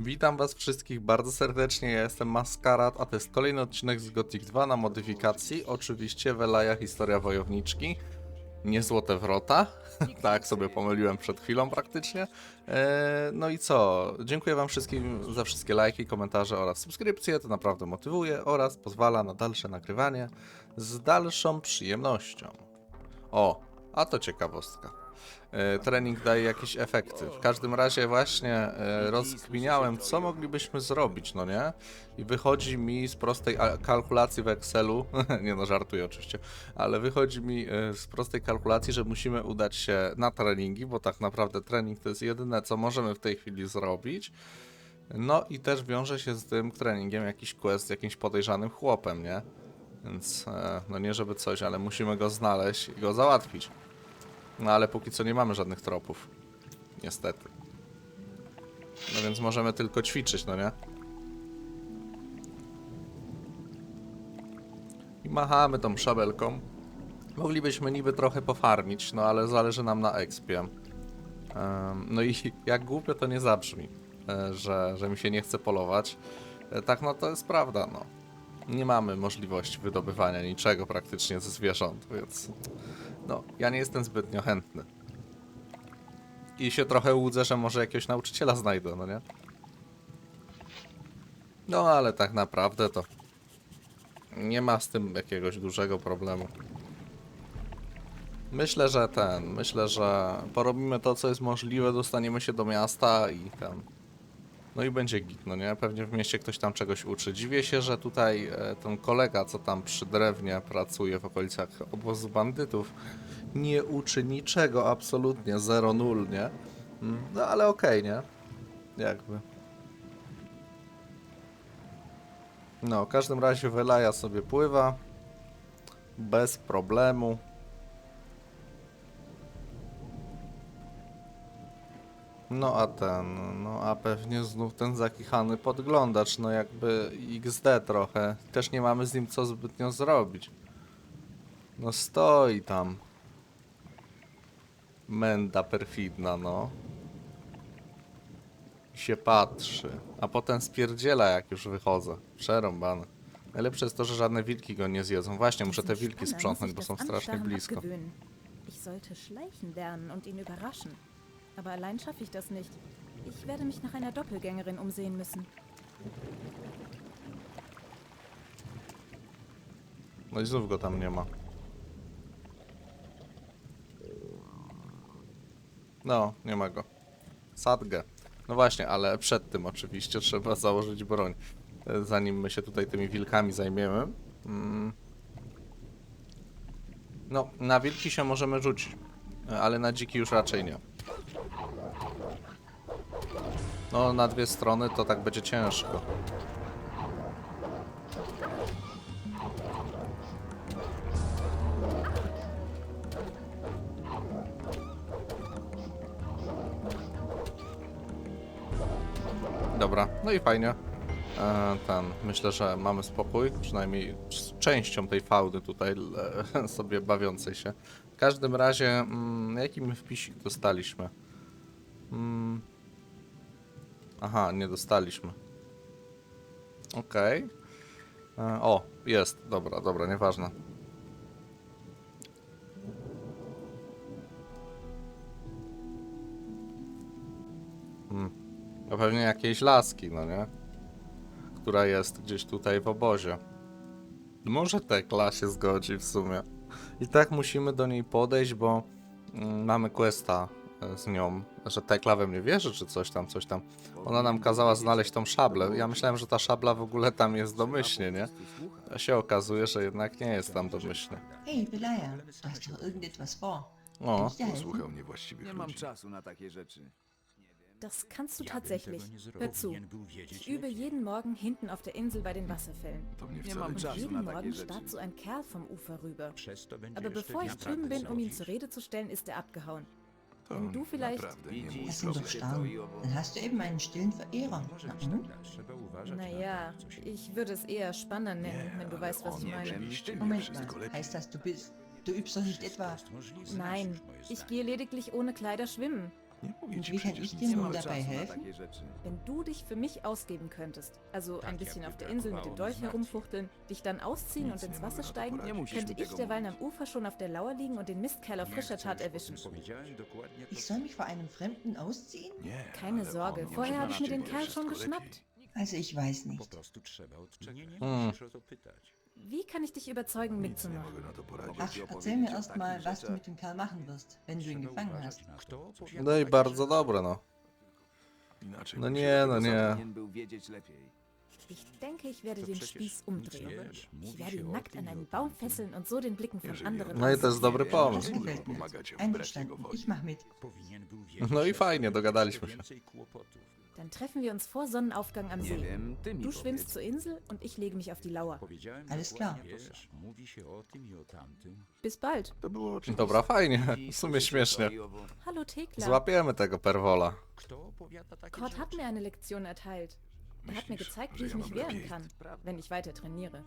Witam was wszystkich bardzo serdecznie, ja jestem Maskarad, a to jest kolejny odcinek z Gothic 2 na modyfikacji, oczywiście Welaja Historia Wojowniczki, nie Złote Wrota, tak sobie pomyliłem przed chwilą praktycznie. Eee, no i co, dziękuję wam wszystkim za wszystkie lajki, komentarze oraz subskrypcje, to naprawdę motywuje oraz pozwala na dalsze nagrywanie z dalszą przyjemnością. O, a to ciekawostka. E, trening daje jakieś efekty. W każdym razie właśnie e, rozkminiałem, co moglibyśmy zrobić, no nie? I wychodzi mi z prostej kalkulacji w Excelu, nie no, żartuję oczywiście, ale wychodzi mi e, z prostej kalkulacji, że musimy udać się na treningi, bo tak naprawdę trening to jest jedyne, co możemy w tej chwili zrobić. No i też wiąże się z tym treningiem jakiś quest z jakimś podejrzanym chłopem, nie? Więc, no nie żeby coś, ale musimy go znaleźć i go załatwić. No ale póki co nie mamy żadnych tropów. Niestety. No więc możemy tylko ćwiczyć, no nie? I machamy tą szabelką. Moglibyśmy niby trochę pofarmić, no ale zależy nam na expie. No i jak głupio to nie zabrzmi, e, że, że mi się nie chce polować. E, Tak, no to jest prawda, no. Nie mamy możliwości wydobywania niczego praktycznie ze zwierząt, więc no, ja nie jestem zbytnio chętny. I się trochę łudzę, że może jakiegoś nauczyciela znajdę, no nie? No, ale tak naprawdę to nie ma z tym jakiegoś dużego problemu. Myślę, że ten, myślę, że porobimy to, co jest możliwe, dostaniemy się do miasta i ten. No i będzie git, no nie? Pewnie w mieście ktoś tam czegoś uczy. Dziwię się, że tutaj e, ten kolega, co tam przy drewnie pracuje w okolicach obozu bandytów, nie uczy niczego, absolutnie, 0-0, nie? Mm, No ale okej, nie? Jakby. No, w każdym razie Welaja sobie pływa. Bez problemu. No a ten, no a pewnie znów ten zakichany podglądacz, no jakby XD trochę. Też nie mamy z nim co zbytnio zrobić. No stoi tam. Menda perfidna, no. I się patrzy. A potem spierdziela jak już wychodzę. Przerąbane. Najlepsze jest to, że żadne wilki go nie zjedzą. Właśnie, muszę te wilki sprzątnąć, bo są strasznie blisko. Ich sollte schleichen lernen und ihn überraschen. Aber allein schaffe ich das nicht. Ich werde mich nach einer Doppelgängerin umsehen müssen. No i znów go tam nie ma. No, nie ma go. Sadgę. No właśnie, ale przed tym oczywiście trzeba założyć broń. Zanim my się tutaj tymi wilkami zajmiemy. Mm. No, na wilki się możemy rzucić, ale na dziki już raczej nie. No, na dwie strony to tak będzie ciężko. Dobra, no i fajnie. E, ten, myślę, że mamy spokój, przynajmniej z częścią tej fauny tutaj e, sobie bawiącej się. W każdym razie, mm, jaki my wpisik dostaliśmy? Mm. Aha, nie dostaliśmy. Okej. E, O, jest, dobra, dobra, nieważne. No pewnie jakiejś laski, no nie? Która jest gdzieś tutaj w obozie. Może Tekla się zgodzi w sumie. I tak musimy do niej podejść, bo mm, mamy questa e, z nią, że Tekla we mnie wierzy, czy coś tam, coś tam. Ona nam kazała znaleźć tą szablę. Ja myślałem, że ta szabla w ogóle tam jest domyślnie, nie? A się okazuje, że jednak nie jest tam domyślnie. Hey, Belaya, hast du irgendetwas vor? O, Kann ich dir helfen? Słuchał niewłaściwych Nie mam ludzi. czasu na takie rzeczy. Das kannst du tatsächlich. Hör zu. Ich übe jeden Morgen hinten auf der Insel bei den Wasserfällen. To mnie Nie wcale mam nie... czasu Jeden na takie Morgen rzeczy. starrt so ein Kerl vom Ufer rüber. Aber bevor ich drüben bin, um ihn zur Rede zu stellen, ist er abgehauen. Wenn du vielleicht... Das sind doch. Starren. Dann hast du eben einen stillen Verehrer. Może Na, na Naja, ich würde es eher spannender nennen, wenn du weißt, was ich on meine. Moment mal, heißt das, du bist... Du übst doch nicht etwa... Nein, ich gehe lediglich ohne Kleider schwimmen. Und wie kann ich dir nun dabei helfen? Wenn du dich für mich ausgeben könntest, also ein bisschen auf der Insel mit dem Dolch herumfuchteln, dich dann ausziehen und ins Wasser steigen, könnte ich derweil am Ufer schon auf der Lauer liegen und den Mistkerl auf frischer Tat erwischen. Ich soll mich vor einem Fremden ausziehen? Keine Sorge, vorher habe ich mir den Kerl schon geschnappt. Also ich weiß nicht. Hm. Wie kann ich dich überzeugen, mitzumachen? Ach, erzähl mir erst mal, was du mit dem Kerl machen wirst, wenn du ihn gefangen hast. No i bardzo dobre, no. No nie, no nie. Ich denke, ich werde den Spieß umdrehen. Ich werde ihn nackt an einen Baum fesseln und so den Blicken von anderen No i to jest dobry pomysł. gefällt mir. Einverstanden, ich mach mit. No i fajnie, dogadaliśmy się. Dann treffen wir uns vor Sonnenaufgang am See. Du schwimmst zur Insel und ich lege mich auf die Lauer. Alles klar. Bis bald. Dobra, fajnie. W sumie śmiesznie. Hallo Thekla. Złapiemy tego Perwola. Kurt hat mir eine Lektion erteilt. Er hat mir gezeigt, wie ich mich wehren kann, wenn ich weiter trainiere.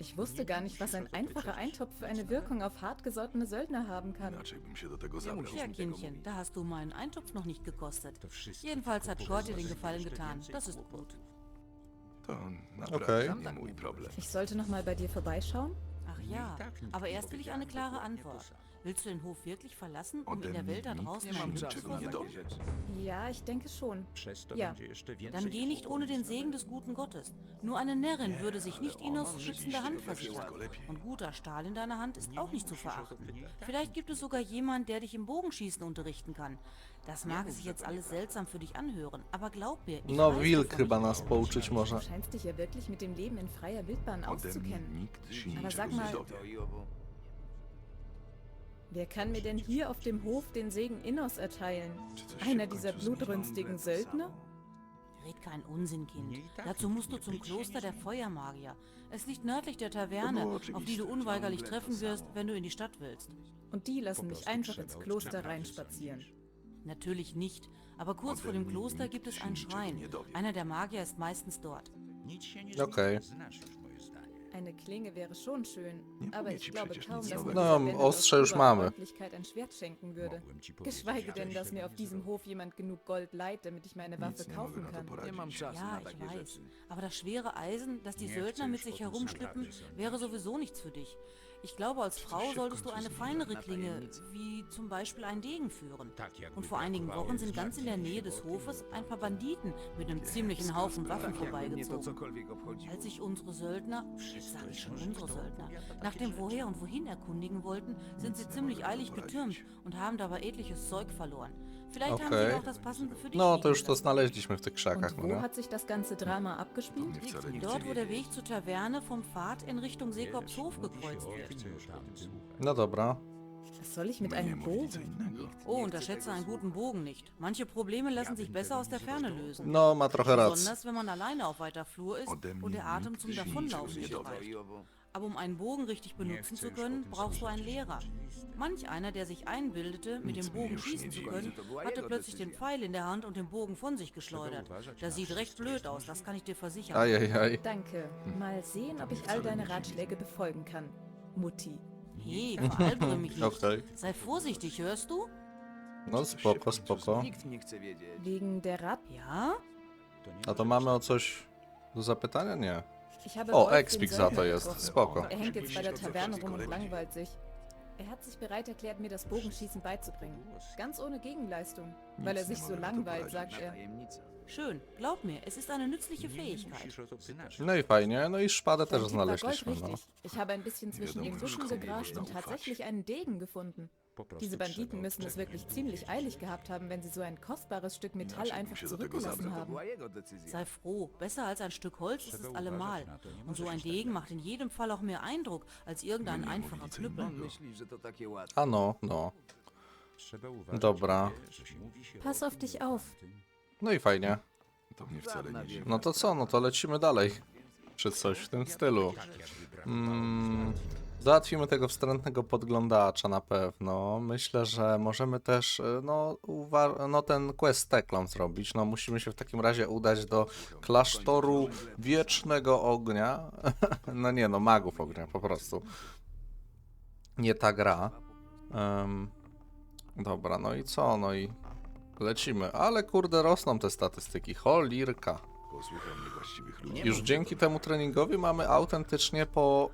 Ich wusste gar nicht, was ein einfacher Eintopf für eine Wirkung auf hartgesottene Söldner haben kann. Ja, Kindchen, da hast du meinen Eintopf noch nicht gekostet. Jedenfalls hat Kurt dir den Gefallen getan. Das ist gut. Okej. Ich sollte noch mal bei dir vorbeischauen? Ach ja, aber erst will ich eine klare Antwort. Willst du den Hof wirklich verlassen, um in der Welt da draußen ein zu? Ja, ich denke schon. Ja. Dann geh nicht ohne den Segen des guten Gottes. Nur eine Närrin würde sich nicht Inos schützende Hand versichern. Und guter Stahl in deiner Hand ist auch nicht zu verachten. Vielleicht gibt es sogar jemand, der dich im Bogenschießen unterrichten kann. Das mag sich jetzt alles seltsam für dich anhören, aber glaub mir, ich No, weiß, Wilk chyba nas pouczyć może. Du scheinst dich ja wirklich mit dem Leben in freier Wildbahn auszukennen. Aber sag mal, wer kann mir denn hier auf dem Hof den Segen Innos erteilen? Einer dieser blutrünstigen Söldner? Red keinen Unsinn, Kind. Dazu musst du zum Kloster der Feuermagier. Es liegt nördlich der Taverne, auf die du unweigerlich treffen wirst, wenn du in die Stadt willst. Und die lassen mich einfach ins Kloster reinspazieren. Natürlich nicht, aber kurz vor dem Kloster gibt es einen Schrein. Einer der Magier ist meistens dort. Okej. Eine Klinge wäre schon schön, aber ich glaube kaum, dass mir No, Ostrze aus mamy. Ein Schwert schenken würde. Geschweige denn, dass mir auf diesem Hof jemand genug Gold leiht, damit ich meine Waffe kaufen kann. Ja, ich weiß. Aber das schwere Eisen, das die Söldner mit sich herumschleppen, wäre sowieso nichts für dich. Ich glaube, als Frau solltest du eine feinere Klinge, wie zum Beispiel einen Degen führen. Und vor einigen Wochen sind ganz in der Nähe des Hofes ein paar Banditen mit einem ziemlichen Haufen Waffen vorbeigezogen. Als sich unsere Söldner, jetzt sage ich schon unsere Söldner, nach dem Woher und Wohin erkundigen wollten, sind sie ziemlich eilig getürmt und haben dabei etliches Zeug verloren. Vielleicht haben Okej. sie auch das Passende für dich No, to już to znaleźliśmy w tych krzakach, Und no wo nie? hat sich das ganze Drama abgespielt? Dort, wo der Weg zur Taverne vom Pfad in Richtung Seekorps Hof gekreuzt wird. No dobra. Was soll ich mit einem Bogen? Oh, unterschätze einen guten Bogen nicht. Manche Probleme lassen sich besser aus der Ferne lösen. No, ma trochę rację. Besonders, wenn man alleine auf weiter Flur ist und der Atem zum Davonlaufen streicht. Aber um einen Bogen richtig benutzen zu können, brauchst du einen Lehrer. Manch einer, der sich einbildete, mit dem Bogen schießen zu können, hatte plötzlich den Pfeil in der Hand und den Bogen von sich geschleudert. Das sieht recht blöd aus, das kann ich dir versichern. Ajajaj. Danke. Mal sehen, ob ich all deine Ratschläge befolgen kann. Mutti. Hey, veralbere mich nicht. Sei vorsichtig, hörst du? No spoko, spoko. Wegen der Rat... Ja? A to mamy o coś do zapytania? Nie. Ich habe O, Söldner jest. Spoko. Er hängt jetzt bei der Taverne rum und langweilt sich. Er hat sich bereit erklärt, mir das Bogenschießen beizubringen. Ganz ohne Gegenleistung. Weil er sich so langweilt, sagt er. Schön, glaub mir, es ist eine nützliche Fähigkeit. No i fajnie. No i szpadę też war znaleźliśmy, no. Ich habe ein bisschen zwischen den Büschen gegrascht und tatsächlich einen Degen gefunden. Diese Banditen müssen es wirklich ziemlich eilig gehabt haben, wenn sie so ein kostbares Stück Metall einfach zurückgelassen haben. Sei froh, besser als ein Stück Holz ist es allemal. Und so ein Degen macht in jedem Fall auch mehr Eindruck als irgendein einfacher Knüppel. A no, no. Dobra. Pass auf dich auf. No i fajnie. No to co? No to lecimy dalej. Czy coś w tym stylu. Mm, załatwimy tego wstrętnego podglądacza na pewno. Myślę, że możemy też y, no, uwa- no ten quest Teklon zrobić. No musimy się w takim razie udać do klasztoru Wiecznego Ognia. no nie no, magów ognia po prostu. Nie ta gra. Em, dobra, no i co? No i Lecimy, ale kurde rosną te statystyki, holirka. Posłucham niewłaściwych ludzi. Już dzięki temu treningowi mamy autentycznie po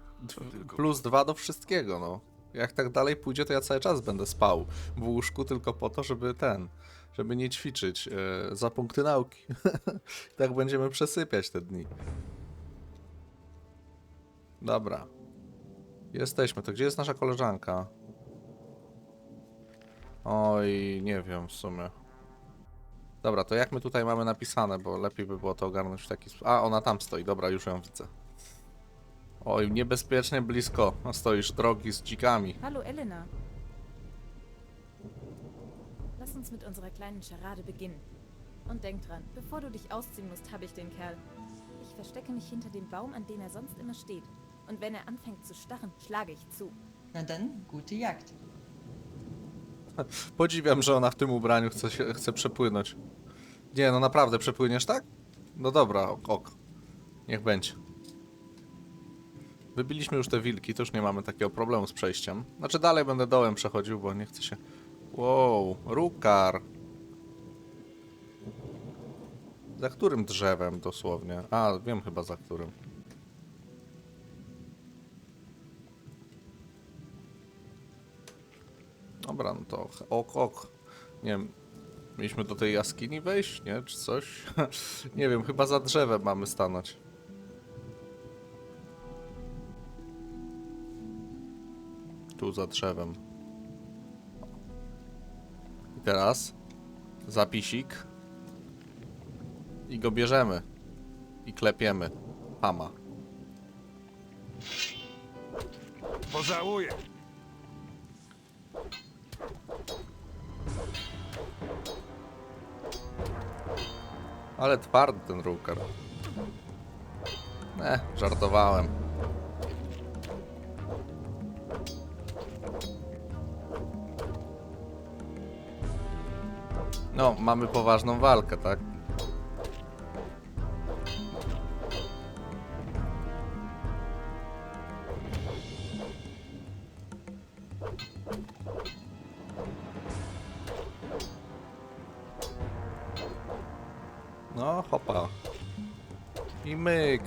plus dwa do wszystkiego, no. Jak tak dalej pójdzie, to ja cały czas będę spał w łóżku tylko po to, żeby ten, żeby nie ćwiczyć e, za punkty nauki. tak będziemy przesypiać te dni. Dobra. Jesteśmy. To gdzie jest nasza koleżanka? Oj, nie wiem w sumie. Dobra, to jak my tutaj mamy napisane, bo lepiej by było to ogarnąć w taki sposób. A, ona tam stoi, dobra, już ją widzę. Oj, niebezpiecznie blisko. No, stoisz drogi z dzikami. Hallo Elena. Lass uns mit unserer kleinen Charade beginnen. Und denk dran, bevor du dich ausziehen musst, habe ich den Kerl. Ich verstecke mich hinter dem Baum, an dem er sonst immer steht. Und wenn er anfängt zu starren, schlage ich zu. Na dann, gute Jagd. Podziwiam, że ona w tym ubraniu chce, się, chce przepłynąć. Nie, no naprawdę, przepłyniesz tak? No dobra, ok, ok. Niech będzie. Wybiliśmy już te wilki, to już nie mamy takiego problemu z przejściem. Znaczy dalej będę dołem przechodził, bo nie chcę się... Wow, rukar. Za którym drzewem dosłownie? A, wiem chyba za którym. Dobra, no to ok, ok. Nie wiem, mieliśmy do tej jaskini wejść, nie? Czy coś? nie wiem, chyba za drzewem mamy stanąć. Tu za drzewem. I teraz zapisik. I go bierzemy. I klepiemy. Pama. Pożałuję. Ale twardy ten rukar. Ne, żartowałem. No, mamy poważną walkę, tak? No, hopa. I myk.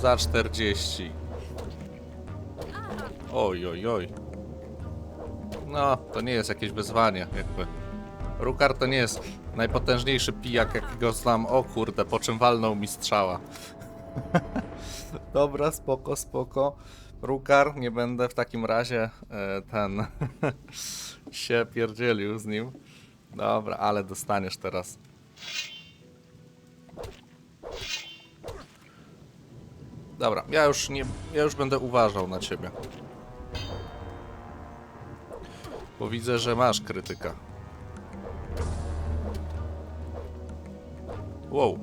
Za 40. Oj, oj, oj. No, to nie jest jakieś wyzwanie, jakby. Rukar to nie jest najpotężniejszy pijak, jakiego znam. O kurde, po czym walnął mi strzała. Dobra, spoko, spoko. Rukar, nie będę w takim razie e, ten się pierdzielił z nim. Dobra, ale dostaniesz teraz. Dobra, ja już nie. Ja już będę uważał na ciebie. Bo widzę, że masz krytyka. Wow.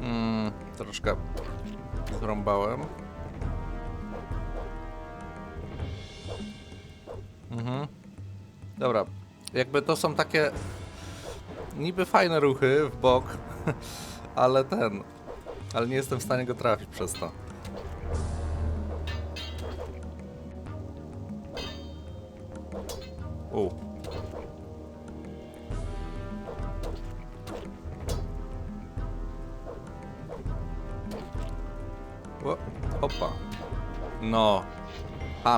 Mm, troszkę zrąbałem. Mhm. Dobra, jakby to są takie niby fajne ruchy w bok, ale ten, ale nie jestem w stanie go trafić przez to.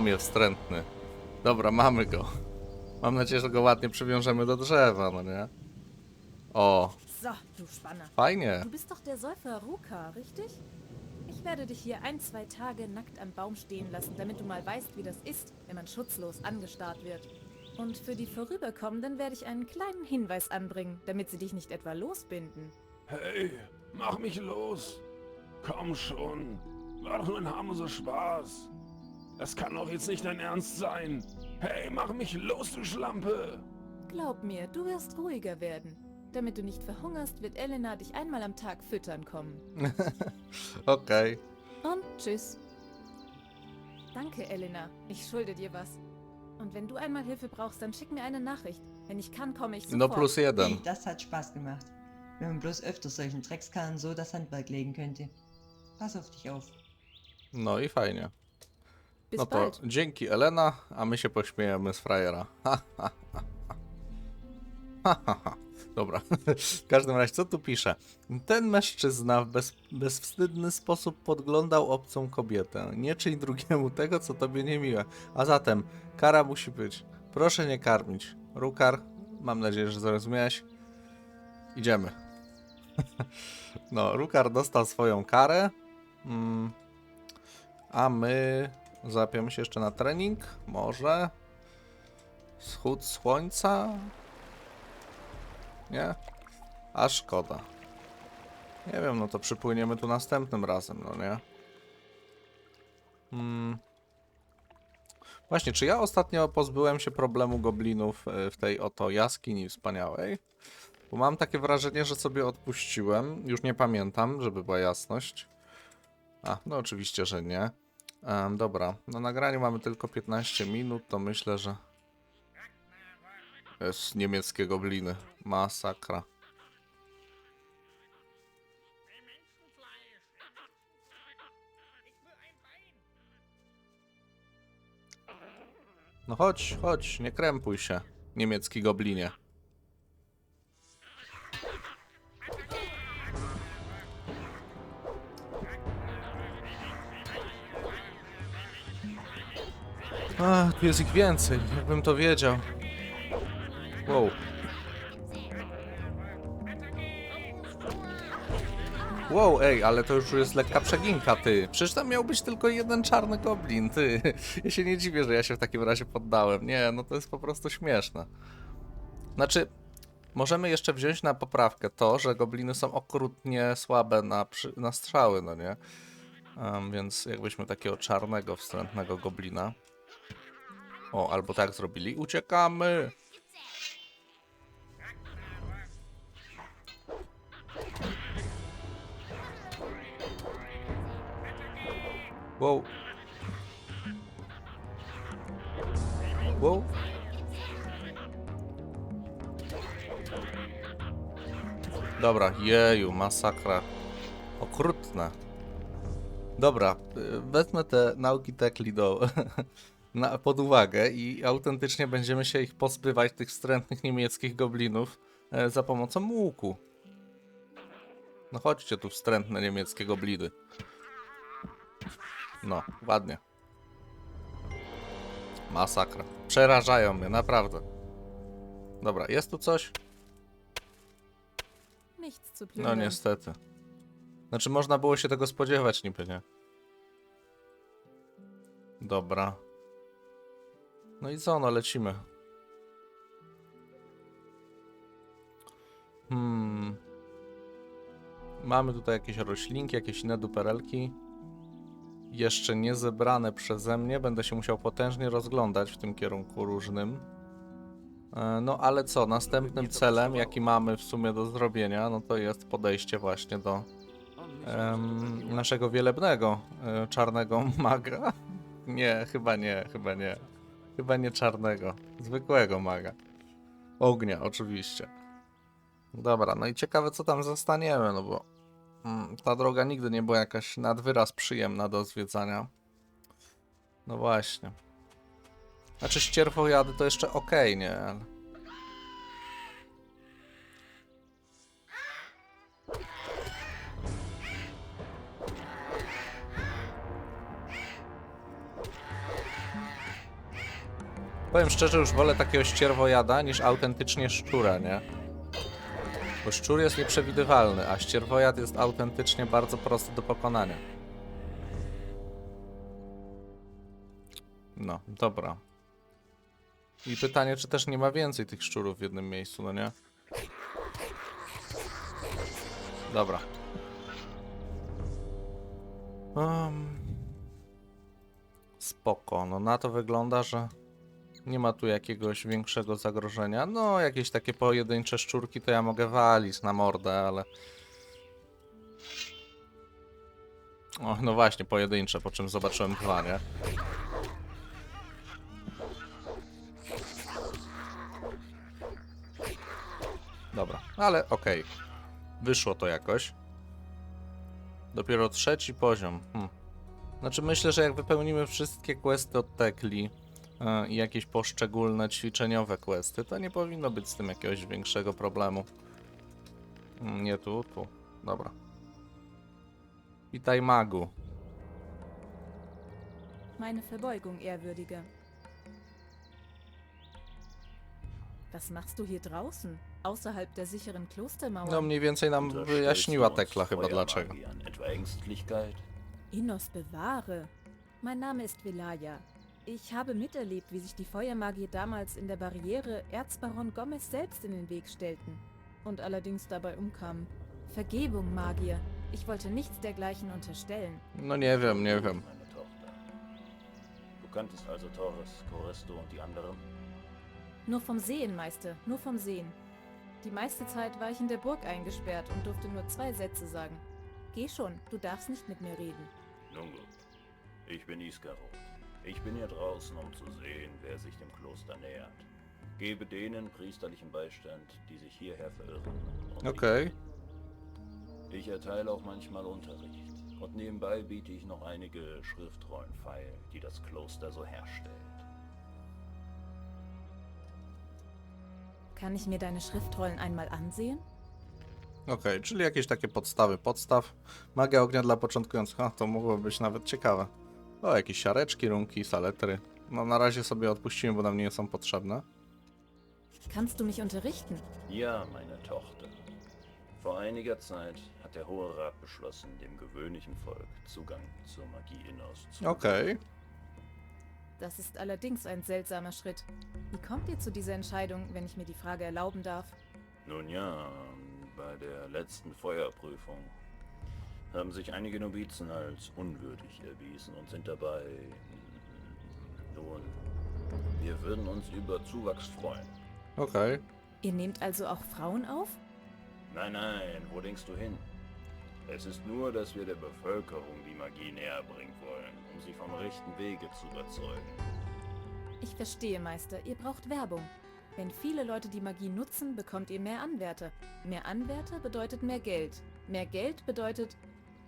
Hamie wstrętny. Dobra, mamy go. Mam nadzieję, że go ładnie przywiążemy do drzewa, no nie? O, So, du Spanner. fajnie. Du bist doch der Säufer Ruka, richtig? Ich werde dich hier ein, zwei Tage nackt am Baum stehen lassen, damit du mal weißt, wie das ist, wenn man schutzlos angestarrt wird. Und für die Vorüberkommenden werde ich einen kleinen Hinweis anbringen, damit sie dich nicht etwa losbinden. Hey, mach mich los. Komm schon. War doch nur ein harmloser Spaß. Das kann doch jetzt nicht dein Ernst sein. Hey, mach mich los, du Schlampe. Glaub mir, du wirst ruhiger werden. Damit du nicht verhungerst, wird Elena dich einmal am Tag füttern kommen. Okej. Und tschüss. Danke, Elena. Ich schulde dir was. Und wenn du einmal Hilfe brauchst, dann schick mir eine Nachricht. Wenn ich kann, komme ich sofort. No plus jeden. Hey, das hat Spaß gemacht. Wenn man bloß öfter solchen Dreckskarren so das Handwerk legen könnte. Pass auf dich auf. No i fajnie. No to dzięki Elena, a my się pośmiejemy z frajera. Ha, ha, ha, ha. Ha, ha, ha. Dobra, w każdym razie, co tu pisze? Ten mężczyzna w bez, bezwstydny sposób podglądał obcą kobietę. Nie czyń drugiemu tego, co tobie niemiłe. A zatem, kara musi być. Proszę nie karmić. Rukar, mam nadzieję, że zrozumiałeś. Idziemy. no, Rukar dostał swoją karę. Mm. A my zapiemy się jeszcze na trening. Może. Wschód słońca. Nie? A szkoda. Nie wiem, no to przypłyniemy tu następnym razem, no nie? Hmm. Właśnie, czy ja ostatnio pozbyłem się problemu goblinów e, w tej oto jaskini wspaniałej? Bo mam takie wrażenie, że sobie odpuściłem. Już nie pamiętam, żeby była jasność. A, no oczywiście, że nie. Em, dobra, na nagraniu mamy tylko 15 minut, to myślę, że... Jest niemieckie gobliny. Masakra. No chodź, chodź, nie krępuj się, niemiecki goblinie. A, tu jest ich więcej, jakbym to wiedział. Wow. Wow, ej, ale to już jest lekka przeginka, ty. Przecież tam miał być tylko jeden czarny goblin, ty. Ja się nie dziwię, że ja się w takim razie poddałem. Nie, no to jest po prostu śmieszne. Znaczy, możemy jeszcze wziąć na poprawkę to, że gobliny są okrutnie słabe na, przy, na strzały, no nie? Em, więc jakbyśmy takiego czarnego, wstrętnego goblina. O, albo tak zrobili. Uciekamy! Wow. Wow. Dobra, jeju, masakra. Okrutne. Dobra, y, wezmę te nauki tekli do, na, pod uwagę i autentycznie będziemy się ich pozbywać, tych wstrętnych niemieckich goblinów, e, za pomocą łuku. No chodźcie tu, wstrętne niemieckie gobliny. No, ładnie. Masakra. Przerażają mnie, naprawdę. Dobra, jest tu coś? No niestety. Znaczy można było się tego spodziewać niby, nie? Dobra. No i co, no lecimy. Hmm. Mamy tutaj jakieś roślinki, jakieś inne duperelki. Jeszcze nie zebrane przeze mnie. Będę się musiał potężnie rozglądać w tym kierunku różnym. E, No ale co, następnym celem, jaki mamy w sumie do zrobienia, no to jest podejście właśnie do em, naszego wielebnego e, czarnego maga. Nie, chyba nie, chyba nie. Chyba nie czarnego, zwykłego maga. Ognia, oczywiście. Dobra, no i ciekawe co tam zostaniemy, no bo mm, ta droga nigdy nie była jakaś nadwyraz przyjemna do zwiedzania. No właśnie. Znaczy ścierwojady to jeszcze okej, nie? Ale... Powiem szczerze, już wolę takiego ścierwojada niż autentycznie szczura, nie? Bo szczur jest nieprzewidywalny, a ścierwojad jest autentycznie bardzo prosty do pokonania. No, dobra. I pytanie, czy też nie ma więcej tych szczurów w jednym miejscu, no nie? Dobra. Um, spoko, no na to wygląda, że nie ma tu jakiegoś większego zagrożenia. No, jakieś takie pojedyncze szczurki to ja mogę walić na mordę, ale... O, no właśnie, pojedyncze, po czym zobaczyłem dwa, nie? Dobra, ale okej. Wyszło to jakoś. Dopiero trzeci poziom. Hmm. Znaczy myślę, że jak wypełnimy wszystkie questy od Tekli i jakieś poszczególne ćwiczeniowe questy, to nie powinno być z tym jakiegoś większego problemu. Mm, Nie tu, tu. Dobra. Witaj magu. Meine Verbeugung, Ehrwürdige. Was machst du hier draußen? Außerhalb der sicheren Klostermauer? No mniej więcej nam wyjaśniła Tekla chyba dlaczego. Innos bewahre. Mein Name ist Velaya. Ich habe miterlebt, wie sich die Feuermagier damals in der Barriere Erzbaron Gomez selbst in den Weg stellten und allerdings dabei umkamen. Vergebung, Magier. Ich wollte nichts dergleichen unterstellen. No nie wiem, nie wiem. Meine Tochter. Du kanntest also Torres, Coristo und die anderen? Nur vom Sehen, Meister, nur vom Sehen. Die meiste Zeit war ich in der Burg eingesperrt und durfte nur zwei Sätze sagen. Geh schon, du darfst nicht mit mir reden. Nun gut. Ich bin Iskaroth. Ich bin hier draußen, um zu sehen, wer sich dem Kloster nähert. Gebe denen priesterlichen Beistand, die sich hierher verirren. Und Okej. ich, ich erteile auch manchmal Unterricht. Und nebenbei biete ich noch einige Schriftrollen feil, die das Kloster so herstellt. Kann ich mir deine Schriftrollen einmal ansehen? Okej, czyli jakieś takie podstawy podstaw. Magia ognia dla początkujących. A, to mogło być nawet ciekawe. O, jakieś siareczki, runki, saletry. No na razie sobie odpuścimy, bo nam nie są potrzebne. Kannst du mich unterrichten? Ja, meine Tochter. Vor einiger Zeit hat der Hohe Rat beschlossen, dem gewöhnlichen Volk Zugang zur Magie zu Okej. Das ist allerdings ein seltsamer Schritt. Wie kommt ihr zu dieser Entscheidung, wenn ich mir die Frage erlauben darf? Nun ja, bei der letzten Feuerprüfung haben sich einige Novizen als unwürdig erwiesen und sind dabei. Nun, wir würden uns über Zuwachs freuen. Okej. Ihr nehmt also auch Frauen auf? Nein, nein, wo denkst du hin? Es ist nur, dass wir der Bevölkerung die Magie näher bringen wollen, um sie vom rechten Wege zu überzeugen. Ich verstehe, Meister, ihr braucht Werbung. Wenn viele Leute die Magie nutzen, bekommt ihr mehr Anwärter. Mehr Anwärter bedeutet mehr Geld. Mehr Geld bedeutet...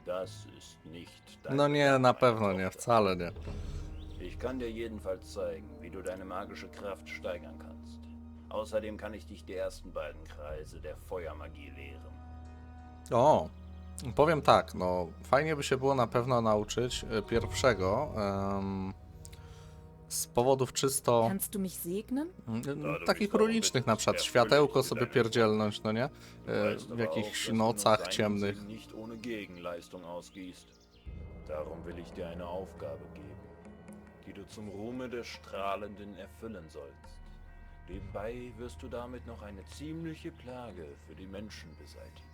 Das ist nicht dein No nie, na pewno nie, wcale nie. Ich kann dir jedenfalls zeigen, wie du deine magische Kraft steigern kannst. Außerdem kann ich dich die ersten beiden Kreise der Feuermagie lehren. O, powiem tak, no fajnie by się było na pewno nauczyć e, pierwszego. em, z powodów czysto Kannst du mich segnen? mm, takich królicznych, na przykład światełko sobie pierdzielnąć, no nie? E, w jakichś nocach ciemnych. Sinn nicht ohne Gegenleistung ausgießt. Darum will ich dir eine Aufgabe geben, die du zum Ruhme des Strahlenden erfüllen sollst. Nebenbei wirst du damit noch eine ziemliche Plage für die Menschen beseitigen.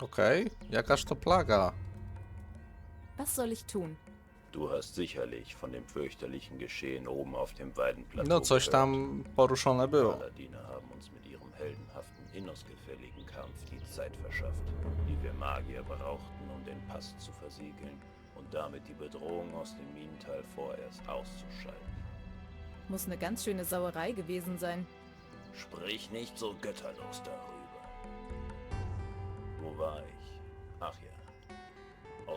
Okej, jakaż to plaga? Was soll ich tun? Du hast sicherlich von dem fürchterlichen Geschehen oben auf dem Weidenplateau No coś tam poruszone było. Paladine haben uns mit ihrem heldenhaften, innosgefälligen Kampf die Zeit verschafft, die wir Magier brauchten, um den Pass zu versiegeln und damit die Bedrohung aus dem Minental vorerst auszuschalten. Muss eine ganz schöne Sauerei gewesen sein. Sprich nicht so götterlos darüber. Wo war ich? Ach ja.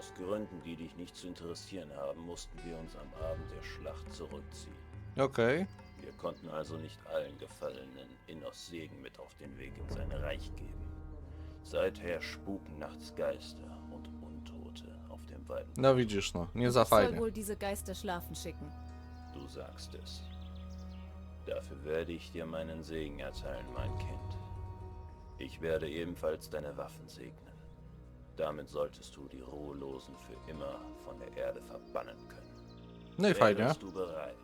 Aus Gründen, die dich nicht zu interessieren haben, mussten wir uns am Abend der Schlacht zurückziehen. Okej, Wir konnten also nicht allen Gefallenen Innos Segen mit auf den Weg in sein Reich geben. Seither spuken nachts Geister und Untote auf dem Weiden. no widzisz, no, nie za Ich soll fajnie. wohl diese Geister schlafen schicken. Du sagst es. Dafür werde ich dir meinen Segen erteilen, mein Kind. Ich werde ebenfalls deine Waffen segnen. Damit solltest du die Ruhelosen für immer von der Erde verbannen können. No i fajnie. Wärest du bereit,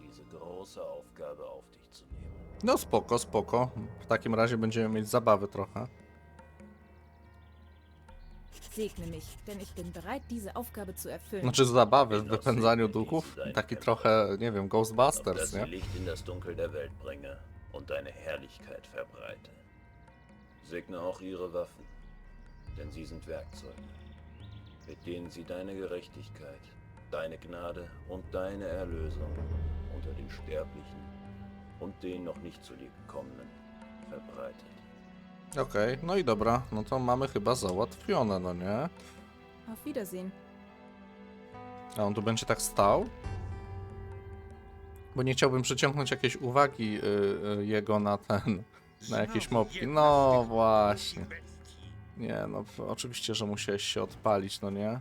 diese große Aufgabe auf dich zu nehmen? No spoko, spoko. W takim razie będziemy mieć zabawy trochę. Segne mich, denn ich bin bereit, diese Aufgabe zu erfüllen. Znaczy zabawy w wypędzaniu duchów? Taki trochę, nie wiem, Ghostbusters, nie? Licht in das Dunkel der Welt bringe und deine Herrlichkeit verbreite. Segne auch ihre Waffen, denn sie sind Werkzeuge, mit denen sie deine Gerechtigkeit, deine Gnade und deine Erlösung unter den Sterblichen und den noch nicht zu dir gekommenen verbreitet. Okej, no i dobra, no to mamy chyba załatwione, no nie? Auf Wiedersehen. A on tu będzie tak stał? Bo nie chciałbym przyciągnąć jakiejś uwagi y, y, jego na ten, na jakieś mopki. No właśnie. Nie, no oczywiście, że musiałeś się odpalić, no nie?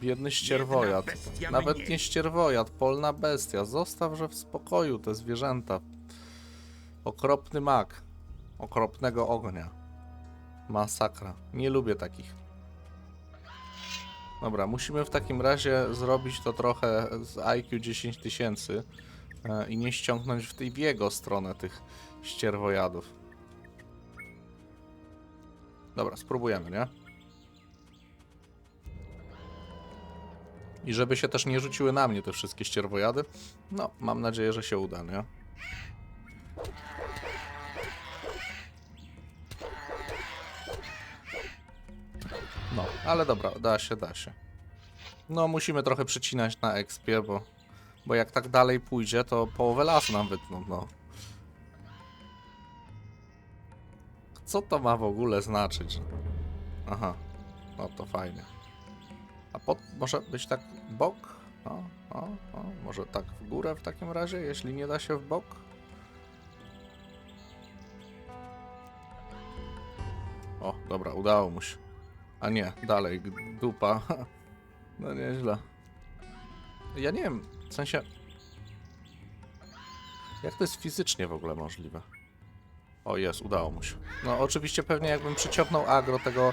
Biedny ścierwojad. Nawet nie ścierwojad, polna bestia. Zostawże w spokoju te zwierzęta. Okropny mak. Okropnego ognia. Masakra. Nie lubię takich. Dobra, musimy w takim razie zrobić to trochę z IQ 10 tysięcy e, i nie ściągnąć w, tej, w jego stronę tych ścierwojadów. Dobra, spróbujemy, nie? I żeby się też nie rzuciły na mnie te wszystkie ścierwojady, no, mam nadzieję, że się uda, nie? No, ale dobra, da się, da się. No, musimy trochę przycinać na expie, bo, bo jak tak dalej pójdzie, to połowę lasu nam wytną, no. Co to ma w ogóle znaczyć? Aha, no to fajnie. A pod, może być tak bok? O, o, o, może tak w górę w takim razie, jeśli nie da się w bok? O, dobra, udało mu się. A nie, dalej, dupa. No nieźle. Ja nie wiem, w sensie... Jak to jest fizycznie w ogóle możliwe? O, jest, udało mu się. No oczywiście pewnie jakbym przyciągnął agro tego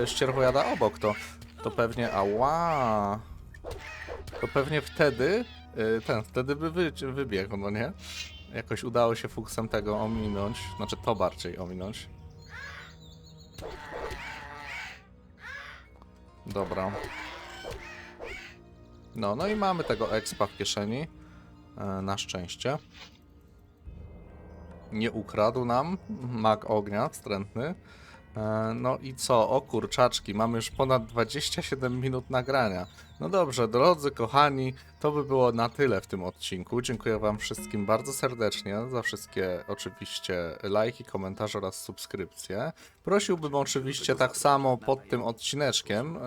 yy, ścierwojada obok, to, to pewnie... Ała! To pewnie wtedy... Yy, ten, wtedy by wy, wybiegł, no nie? Jakoś udało się fuksem tego ominąć. Znaczy to bardziej ominąć. Dobra. No, no i mamy tego expa w kieszeni. E, na szczęście. Nie ukradł nam mag ognia wstrętny. E, no i co? O kurczaczki, mamy już ponad 27 minut nagrania. No dobrze, drodzy kochani, to by było na tyle w tym odcinku. Dziękuję Wam wszystkim bardzo serdecznie za wszystkie oczywiście lajki, komentarze oraz subskrypcje. Prosiłbym oczywiście tak samo pod tym odcineczkiem, e,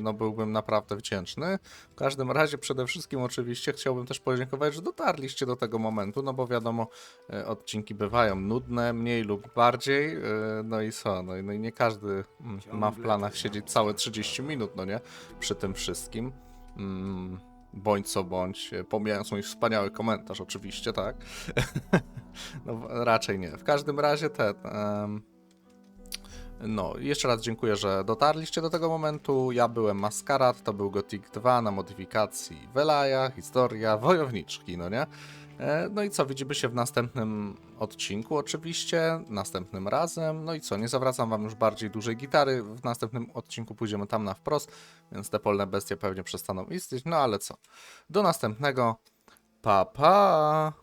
no byłbym naprawdę wdzięczny. W każdym razie przede wszystkim oczywiście chciałbym też podziękować, że dotarliście do tego momentu, no bo wiadomo, e, odcinki bywają nudne, mniej lub bardziej, e, no i co, no i, no nie każdy mm, ma w planach siedzieć całe 30 minut, no nie, przy tym wszystkim. Mm, bądź co bądź, e, pomijając mój wspaniały komentarz oczywiście, tak? no raczej nie. W każdym razie ten... em, no, jeszcze raz dziękuję, że dotarliście do tego momentu. Ja byłem Maskarad, to był Gothic 2 na modyfikacji Velaja, historia, wojowniczki, no nie? E, No i co, widzimy się w następnym odcinku oczywiście, następnym razem. No i co, nie zawracam wam już bardziej dużej gitary, w następnym odcinku pójdziemy tam na wprost, więc te polne bestie pewnie przestaną istnieć, no ale co. Do następnego, pa pa!